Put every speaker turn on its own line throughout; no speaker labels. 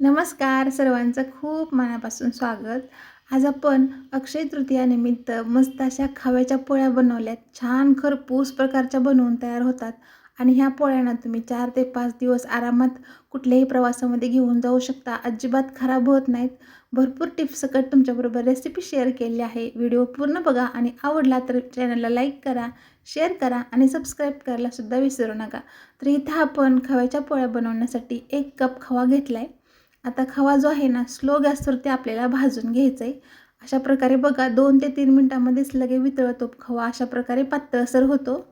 नमस्कार सर्वांचं खूप मनापासून स्वागत. आज आपण अक्षय तृतीयानिमित्त मस्त अशा खव्याच्या पोळ्या बनवल्यात. छान खरपूस प्रकारच्या बनवून तयार होतात आणि ह्या पोळ्यांना तुम्ही चार ते पाच दिवस आरामात कुठल्याही प्रवासामध्ये घेऊन जाऊ शकता. अजिबात खराब होत नाहीत. भरपूर टिप्स सकट तुमच्याबरोबर रेसिपी शेअर केली आहे. व्हिडिओ पूर्ण बघा आणि आवडला तर चॅनलला लाईक करा शेअर करा आणि सबस्क्राईब करायला सुद्धा विसरू नका. तर इथं आपण खव्याच्या पोळ्या बनवण्यासाठी एक कप खवा घेतला आहे आता खवा जो आहे ना स्लो गॅसवरती आपल्याला भाजून घ्यायचा आहे अशा प्रकारे बघा दोन ते तीन मिनटामध्येच लगे वितळतो खवा. अशा प्रकारे पातळसर होतो.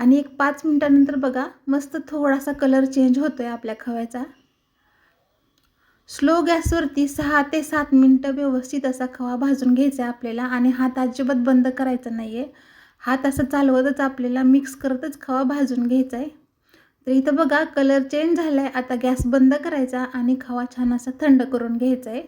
आणि एक पाच मिनटानंतर बघा मस्त थोडासा कलर चेंज होतो आहे आपल्या खव्याचा. स्लो गॅसवरती सहा ते सात मिनटं व्यवस्थित असा खवा भाजून घ्यायचा आहे आपल्याला. आणि हात अजिबात बंद करायचा नाही आहे हात असं चालवतच आपल्याला मिक्स करतच खवा भाजून घ्यायचा आहे. तर इथं बघा कलर चेंज झाला आहे आता गॅस बंद करायचा आणि खवा छान असा थंड करून घ्यायचा आहे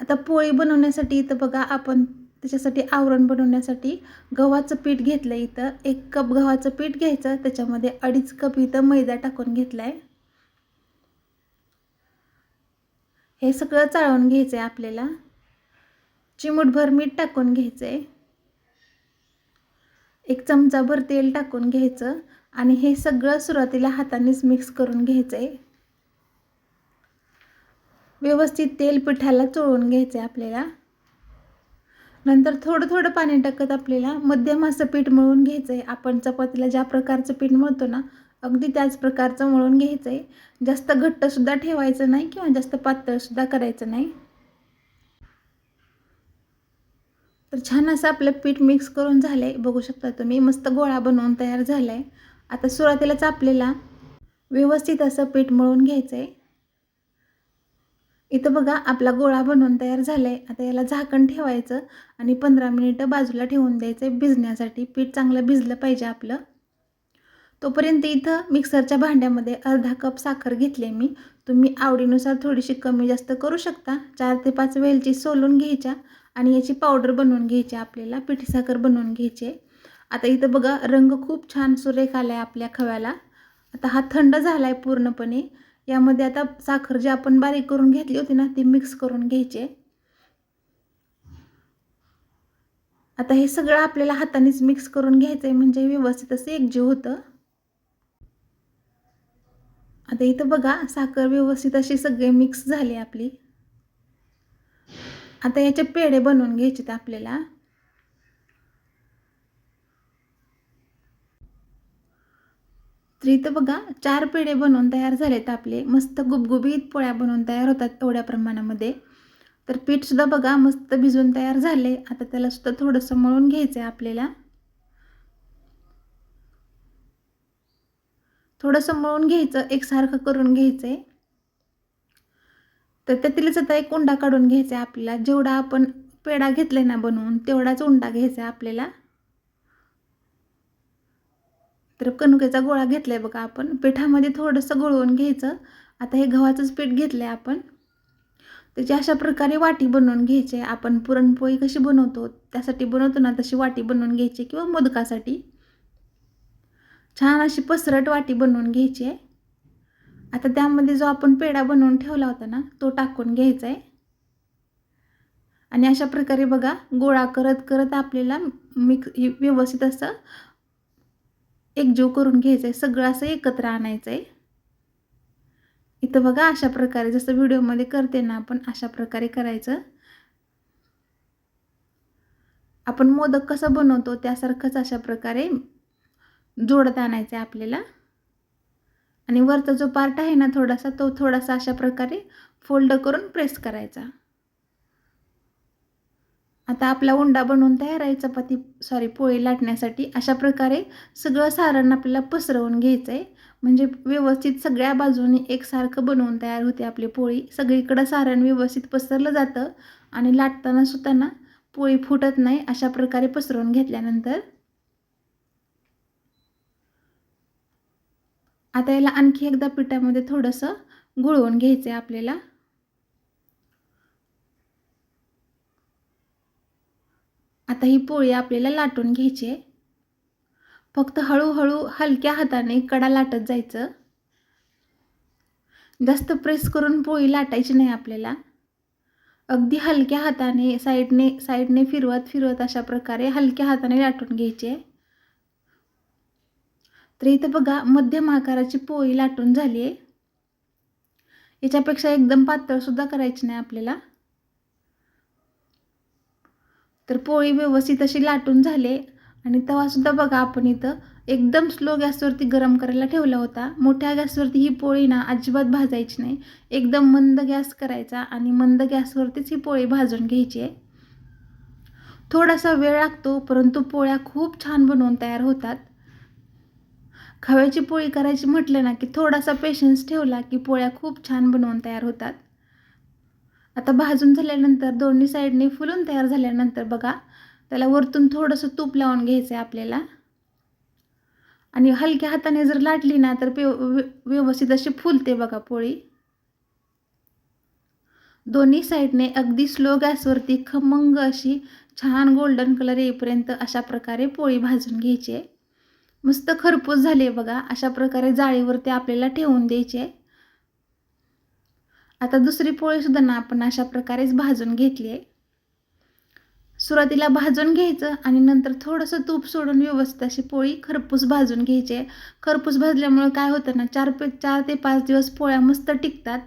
आता पोळी बनवण्यासाठी इथं बघा आपण त्याच्यासाठी आवरण बनवण्यासाठी गव्हाचं पीठ घेतलं आहे इथं. एक कप गव्हाचं पीठ घ्यायचं त्याच्यामध्ये अडीच कप इथं मैदा टाकून घेतला आहे हे सगळं चाळून घ्यायचं आहे आपल्याला. चिमूटभर मीठ टाकून घ्यायचं आहे एक चमचाभर तेल टाकून घ्यायचं. आणि हे सगळं सुरुवातीला हातानेच मिक्स करून घ्यायचं आहे व्यवस्थित तेल पिठाला चोळून घ्यायचं आहे आपल्याला. नंतर थोडं थोडं पाणी टाकत आपल्याला मध्यम असं पीठ मळून घ्यायचं आहे आपण चपातीला ज्या प्रकारचं पीठ मळतो ना अगदी त्याच प्रकारचं मळून घ्यायचं आहे जास्त घट्टसुद्धा ठेवायचं नाही किंवा जास्त पातळसुद्धा करायचं नाही. तर छान असं आपलं पीठ मिक्स करून झालं आहे बघू शकता तुम्ही मस्त गोळा बनवून तयार झाला आहे आता सुरुवातीलाच आपल्याला व्यवस्थित असं पीठ मळून घ्यायचं आहे इथं बघा आपला गोळा बनवून तयार झाला आहे आता याला झाकण ठेवायचं आणि पंधरा मिनिटं बाजूला ठेवून द्यायचं आहे भिजण्यासाठी पीठ चांगलं भिजलं पाहिजे आपलं. तोपर्यंत इथं मिक्सरच्या भांड्यामध्ये अर्धा कप साखर घेतली मी. तुम्ही आवडीनुसार थोडीशी कमी जास्त करू शकता. चार ते पाच वेलची सोलून घ्यायच्या आणि याची पावडर बनवून घ्यायची आपल्याला. पिठी साखर बनवून घ्यायची आहे. आता इथं बघा रंग खूप छान सुरेख आला आहे आपल्या खव्याला. आता हा थंड झाला आहे पूर्णपणे. यामध्ये आता साखर जी आपण बारीक करून घेतली होती ना ती मिक्स करून घ्यायची. आता हे सगळं आपल्याला हातानेच मिक्स करून घ्यायचं आहे म्हणजे व्यवस्थित असं एकजीव होतं. आता इथं बघा साखर व्यवस्थित अशी सगळे मिक्स झाली आपली. आता याचे पेढे बनवून घ्यायचे आपल्याला. तर इथं बघा चार पेढे बनवून तयार झालेत आपले. मस्त गुबगुबीत पोळ्या बनवून तयार होतात एवढ्या प्रमाणामध्ये. तर पीठसुद्धा बघा मस्त भिजून तयार झाले. आता त्याला सुद्धा थोडंसं मळून घ्यायचं आहे आपल्याला. थोडंसं मळून घ्यायचं एकसारखं करून घ्यायचं आहे तर त्यातीलच आता एक उंडा काढून घ्यायचा आहे आपल्याला. जेवढा आपण पेढा घेतला ना बनवून तेवढाच उंडा घ्यायचा आहे आपल्याला. तर कणकेचा गोळा घेतला आहे बघा आपण. पिठामध्ये थोडंसं गोळवून घ्यायचं. आता हे गव्हाचंच पीठ घेतलं आहे आपण. त्याची अशा प्रकारे वाटी बनवून घ्यायची. आहे आपण पुरणपोळी कशी बनवतो त्यासाठी बनवतो ना तशी वाटी बनवून घ्यायची किंवा मोदकासाठी. छान अशी पसरट वाटी बनवून घ्यायची आहे. आता त्यामध्ये जो आपण पेढा बनवून ठेवला होता ना तो टाकून घ्यायचा आहे. आणि अशा प्रकारे बघा गोळा करत करत आपल्याला मिक्स व्यवस्थित असं एकजीव करून घ्यायचं आहे सगळं असं एकत्र आणायचं आहे इथं बघा अशा प्रकारे जसं व्हिडिओमध्ये करते ना आपण अशा प्रकारे करायचं. आपण मोदक कसं बनवतो त्यासारखंच अशा प्रकारे जोडत आणायचं आहे आपल्याला. आणि वरचा जो पार्ट आहे ना थोडासा तो थोडासा अशा प्रकारे फोल्ड करून प्रेस करायचा. आता आपला उंडा बनवून तयार आहे चपाती सॉरी पोळी लाटण्यासाठी. अशा प्रकारे सगळं सारण आपल्याला पसरवून घ्यायचं आहे म्हणजे व्यवस्थित सगळ्या बाजूनी एकसारखं बनवून तयार होते आपली पोळी. सगळीकडं सारण व्यवस्थित पसरलं जातं आणि लाटताना सुद्धा पोळी फुटत नाही अशा प्रकारे पसरवून घेतल्यानंतर. आता याला आणखी एकदा पिठामध्ये थोडंसं गुळवून घ्यायचं आहे आपल्याला. आता ही पोळी आपल्याला लाटून घ्यायची आहे. फक्त हळूहळू हलक्या हाताने कडा लाटत जायचं. जास्त प्रेस करून पोळी लाटायची नाही आपल्याला. अगदी हलक्या हाताने साईडने साईडने फिरवत फिरवत अशा प्रकारे हलक्या हाताने लाटून घ्यायचे तर इथं बघा मध्यम आकाराची पोळी लाटून झाली आहे. याच्यापेक्षा एकदम पातळसुद्धा करायची नाही आपल्याला. तर पोळी व्यवस्थित अशी लाटून झाले. आणि तवासुद्धा बघा आपण इथं एकदम स्लो गॅसवरती गरम करायला ठेवला होता. मोठ्या गॅसवरती ही पोळी ना अजिबात भाजायची नाही. एकदम मंद गॅस करायचा आणि मंद गॅसवरतीच ही पोळी भाजून घ्यायची आहे. थोडासा वेळ लागतो परंतु पोळ्या खूप छान बनवून तयार होतात. खव्याची पोळी करायची म्हटलं ना की थोडासा पेशन्स ठेवला की पोळ्या खूप छान बनवून तयार होतात. आता भाजून झाल्यानंतर दोन्ही साईडने फुलून तयार झाल्यानंतर बघा त्याला वरतून थोडंसं तूप लावून घ्यायचं आहे आपल्याला. आणि हलक्या हाताने जर लाटली ना तर पे व्यवस्थित अशी फुलते बघा पोळी. दोन्ही साईडने अगदी स्लो गॅसवरती खमंग अशी छान गोल्डन कलर येईपर्यंत अशा प्रकारे पोळी भाजून घ्यायची आहे. मस्त खरपूस झाली आहे बघा अशा प्रकारे जाळीवरती आपल्याला ठेवून द्यायची आहे. आता दुसरी पोळीसुद्धा ना आपण अशा प्रकारेच भाजून घेतली आहे. सुरुवातीला भाजून घ्यायचं आणि नंतर थोडंसं तूप सोडून व्यवस्थित अशी पोळी खरपूस भाजून घ्यायची आहे. खरपूस भाजल्यामुळं काय होतं ना चार पे चार ते पाच दिवस पोळ्या मस्त टिकतात.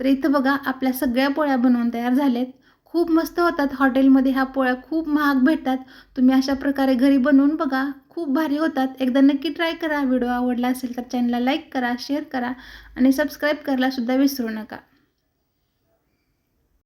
तर इथं बघा आपल्या सगळ्या पोळ्या बनवून तयार झाल्यात. खूप मस्त होतात. हॉटेलमध्ये ह्या पोळ्या खूप महाग भेटतात. तुम्ही अशा प्रकारे घरी बनवून बघा. खूप भारी होतात. एकदा नक्की ट्राय करा. व्हिडिओ आवडला असेल तर चॅनलला लाईक करा शेअर करा आणि सबस्क्राईब करायलासुद्धा विसरू नका.